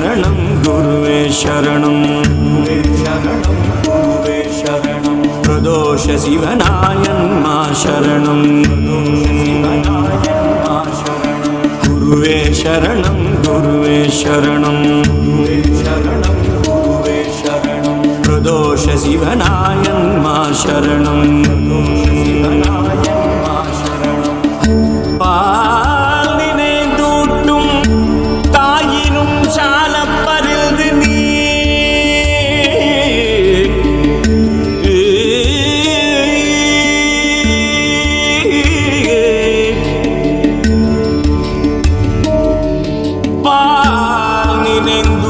ശരണം ശരണം ഗുരുവേ ശരണം. പ്രദോഷ ശിവനായന്മാ ശരണം ഗുരുവേ ശരണം. ഗുരുവേ ശരണം ഗുരുവേ ശരണം. ഗുരുവേ ശരണം പ്രദോഷ ശിവനായന്മാ ശരണം. Gineng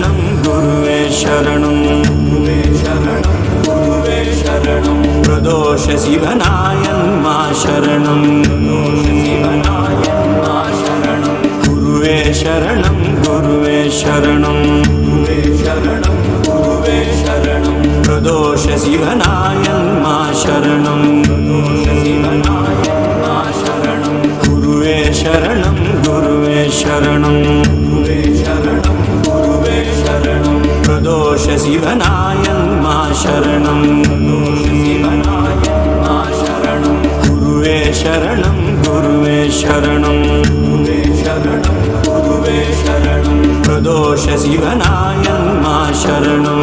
சரணம் குருவே சரணம் குருவே சரணம் குருவே சரணம். பிரதோஷ சிவநாயன்மா சரணம் சிவநாயன்மா சரணம். குருவே சரணம் குருவே சரணம் குருவே சரணம் குருவே சரணம். பிரதோஷ சிவநாயன்மா சரணம் சிவநாயன்மா சரணம். குருவே சரணம் குருவே சரணம் குருவே സന്തോഷ ശിവനായൻ മാ ശരണം. ശിവനായൻ മാ ശരണം ഗുരുവേ ശരണം ഗുരുവേ ശരണം. ഗുരുവേ ശരണം ഗുരുവേ ശരണം പ്രദോഷ ശിവനായൻ മാ ശരണം.